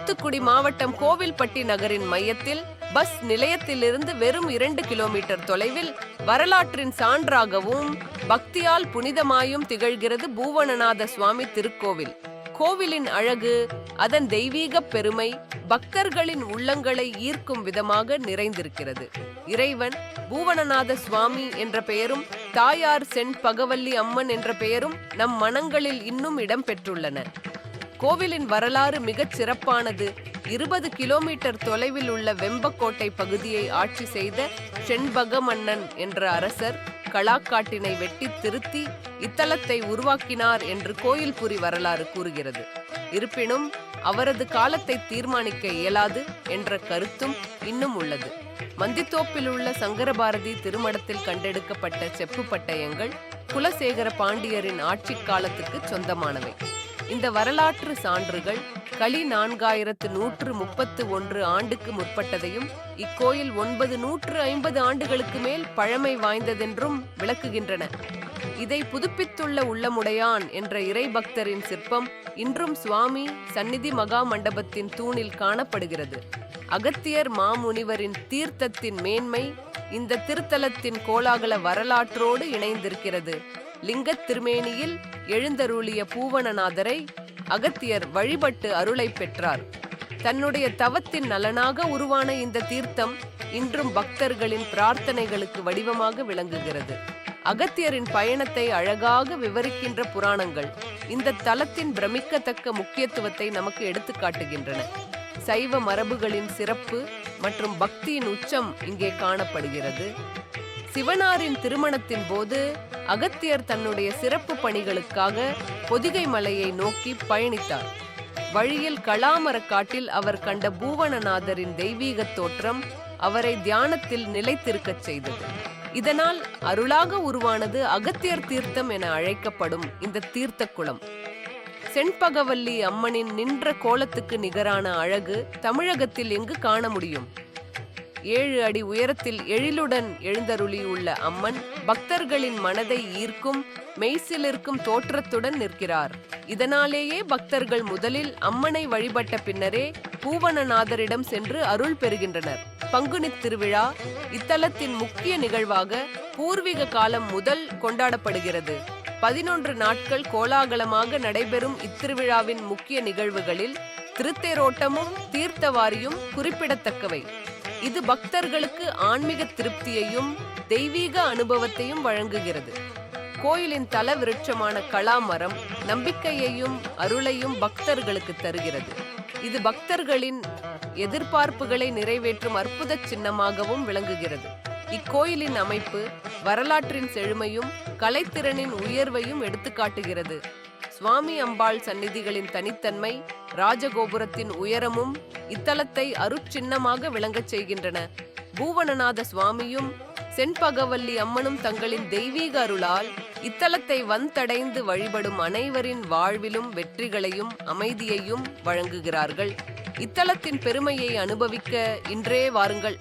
தூத்துக்குடி மாவட்டம் கோவில்பட்டி நகரின் மையத்தில் பஸ் நிலையத்திலிருந்து வெறும் இரண்டு கிலோமீட்டர் தொலைவில் வரலாற்றின் சான்றாகவும் பக்தியால் புனிதமாயும் திகழ்கிறது பூவனநாத சுவாமி திருக்கோவில். கோவிலின் அழகு அதன் தெய்வீக பெருமை பக்தர்களின் உள்ளங்களை ஈர்க்கும் விதமாக நிறைந்திருக்கிறது. இறைவன் பூவனநாத சுவாமி என்ற பெயரும் தாயார் சென் பகவல்லி அம்மன் என்ற பெயரும் நம் மனங்களில் இன்னும் இடம் பெற்றுள்ளன. கோவிலின் வரலாறு மிகச் சிறப்பானது. இருபது கிலோமீட்டர் தொலைவில் உள்ள வெம்பக்கோட்டை பகுதியை ஆட்சி செய்த செண்பக மன்னன் என்ற அரசர் கலாக்காட்டினை வெட்டி திருத்தி இத்தலத்தை உருவாக்கினார் என்று கோயில்புரி வரலாறு கூறுகிறது. இருப்பினும் அவரது காலத்தை தீர்மானிக்க இயலாது என்ற கருத்தும் இன்னும் உள்ளது. மந்தித்தோப்பில் உள்ள சங்கரபாரதி திருமடத்தில் கண்டெடுக்கப்பட்ட செப்பு பட்டயங்கள் குலசேகர பாண்டியரின் ஆட்சி காலத்துக்கு சொந்தமானவை. இந்த வரலாற்று சான்றுகள் களி நான்காயிரத்து நூற்று முப்பத்து ஒன்று ஆண்டுக்கு முற்பட்டதையும் இக்கோயில் ஒன்பது நூற்று ஐம்பது ஆண்டுகளுக்கு மேல் பழமை வாய்ந்ததென்றும் விளக்குகின்றன. இதை புதுப்பித்துள்ள உள்ளமுடையான் என்ற இறை பக்தரின் சிற்பம் இன்றும் சுவாமி சந்நிதி மகா மண்டபத்தின் தூணில் காணப்படுகிறது. அகத்தியர் மாமுனிவரின் தீர்த்தத்தின் மேன்மை இந்த திருத்தலத்தின் கோலாகல வரலாற்றோடு இணைந்திருக்கிறது. லிங்கத் திருமேனியில் எழுந்தருளிய பூவனநாதரை அகத்தியர் வழிபட்டு அருளை பெற்றார். தன்னுடைய தவத்தின் நலனாக உருவான இந்த தீர்த்தம் இன்றும் பக்தர்களின் பிரார்த்தனைகளுக்கு வடிவமாக விளங்குகிறது. அகத்தியரின் பயணத்தை அழகாக விவரிக்கின்ற புராணங்கள் இந்த தலத்தின் பிரமிக்கத்தக்க முக்கியத்துவத்தை நமக்கு எடுத்து காட்டுகின்றன. சைவ மரபுகளின் சிறப்பு மற்றும் பக்தியின் உச்சம் இங்கே காணப்படுகிறது. சிவனாரின் திருமணத்தின் போது அகத்தியர் தன்னுடைய சிறப்பு பணிகளுக்காக பொதிகை மலையை நோக்கி பயணித்தார். வழியில் களாமரக்காட்டில் அவர் கண்ட பூவனநாதரின் தெய்வீக தோற்றம் அவரை தியானத்தில் நிலைத்திருக்கச் செய்தது. இதனால் அருளாக உருவானது அகத்தியர் தீர்த்தம் என அழைக்கப்படும் இந்த தீர்த்த குளம். செண்பகவல்லி அம்மனின் நின்ற கோலத்துக்கு நிகரான அழகு தமிழகத்தில் எங்கு காண முடியும்? ஏழு அடி உயரத்தில் எழிலுடன் எழுந்தருளியுள்ள அம்மன் பக்தர்களின் மனதை ஈர்க்கும் மெய்சிலிருக்கும் தோற்றத்துடன் நிற்கிறார். இதனாலேயே பக்தர்கள் முதலில் அம்மனை வழிபட்ட பின்னரே பூவனநாதரிடம் சென்று அருள் பெறுகின்றனர். பங்குனித் திருவிழா இத்தலத்தின் முக்கிய நிகழ்வாக பூர்வீக காலம் முதல் கொண்டாடப்படுகிறது. பதினொன்று நாட்கள் கோலாகலமாக நடைபெறும் இத்திருவிழாவின் முக்கிய நிகழ்வுகளில் திருத்தேரோட்டமும் தீர்த்தவாரியும் குறிப்பிடத்தக்கவை. இது பக்தர்களுக்கு ஆன்மீக திருப்தியையும் தெய்வீக அனுபவத்தையும் வழங்குகிறது. கோயிலின் தல விருட்சமான கலாமரம் நம்பிக்கையையும் அருளையும் பக்தர்களுக்கு தருகிறது. இது பக்தர்களின் எதிர்பார்ப்புகளை நிறைவேற்றும் அற்புத சின்னமாகவும் விளங்குகிறது. இக்கோயிலின் அமைப்பு வரலாற்றின் செழுமையும் கலைத்திறனின் உயர்வையும் எடுத்துக்காட்டுகிறது. சுவாமி அம்பாள் சந்நிதிகளின் தனித்தன்மை ராஜகோபுரத்தின் உயரமும் இத்தலத்தை அருட்சின்னமாக விளங்கச் செய்கின்றன. பூவனநாத சுவாமியும் செண்பகவல்லி அம்மனும் தங்களின் தெய்வீக அருளால் இத்தலத்தை வந்தடைந்து வழிபடும் அனைவரின் வாழ்விலும் வெற்றிகளையும் அமைதியையும் வழங்குகிறார்கள். இத்தலத்தின் பெருமையை அனுபவிக்க இன்றே வாருங்கள்.